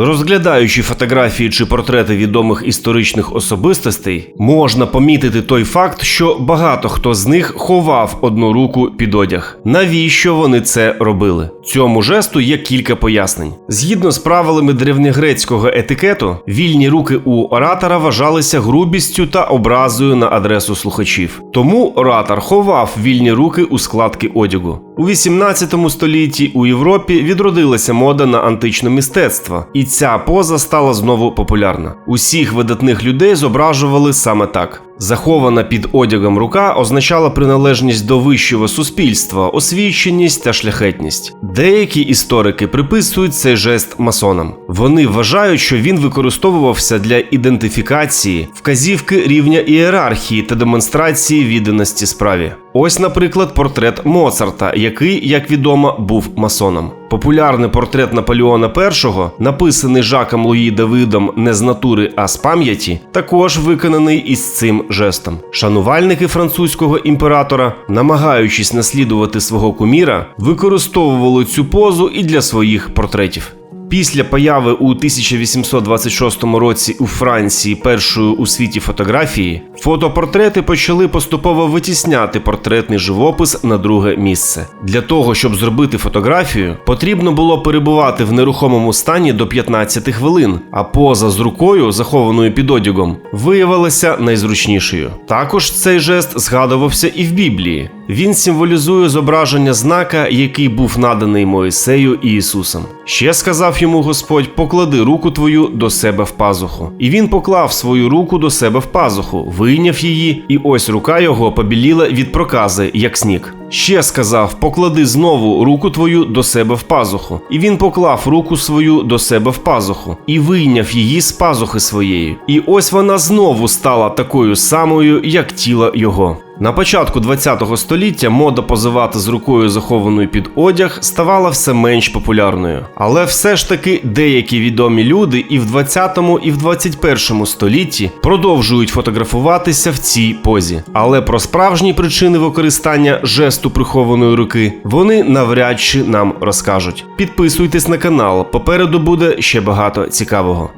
Розглядаючи фотографії чи портрети відомих історичних особистостей, можна помітити той факт, що багато хто з них ховав одну руку під одяг. Навіщо вони це робили? Цьому жесту є кілька пояснень. Згідно з правилами древньогрецького етикету, вільні руки у оратора вважалися грубістю та образою на адресу слухачів. Тому оратор ховав вільні руки у складки одягу. У 18 столітті у Європі відродилася мода на античне мистецтво, і ця поза стала знову популярна. Усіх видатних людей зображували саме так. Захована під одягом рука означала приналежність до вищого суспільства, освіченість та шляхетність. Деякі історики приписують цей жест масонам. Вони вважають, що він використовувався для ідентифікації, вказівки рівня ієрархії та демонстрації відданості справі. Ось, наприклад, портрет Моцарта, який, як відомо, був масоном. Популярний портрет Наполеона І, написаний Жаком Луї Давидом не з натури, а з пам'яті, також виконаний із цим жестом. Шанувальники французького імператора, намагаючись наслідувати свого куміра, використовували цю позу і для своїх портретів. Після появи у 1826 році у Франції першої у світі фотографії, фотопортрети почали поступово витісняти портретний живопис на друге місце. Для того, щоб зробити фотографію, потрібно було перебувати в нерухомому стані до 15 хвилин, а поза з рукою, захованою під одягом, виявилася найзручнішою. Також цей жест згадувався і в Біблії. Він символізує зображення знака, який був наданий Моїсею і Ісусом. Ще сказав йому Господь: поклади руку твою до себе в пазуху. І він поклав свою руку до себе в пазуху, вийняв її, і ось рука його побіліла від прокази, як сніг. Ще сказав: поклади знову руку твою до себе в пазуху. І він поклав руку свою до себе в пазуху і вийняв її з пазухи своєї. І ось вона знову стала такою самою, як тіло його. На початку ХХ століття мода позивати з рукою захованою під одяг ставала все менш популярною. Але все ж таки деякі відомі люди і в 20 і в 21 столітті продовжують фотографуватися в цій позі. Але про справжні причини використання жесту прихованої руки вони навряд чи нам розкажуть. Підписуйтесь на канал, попереду буде ще багато цікавого.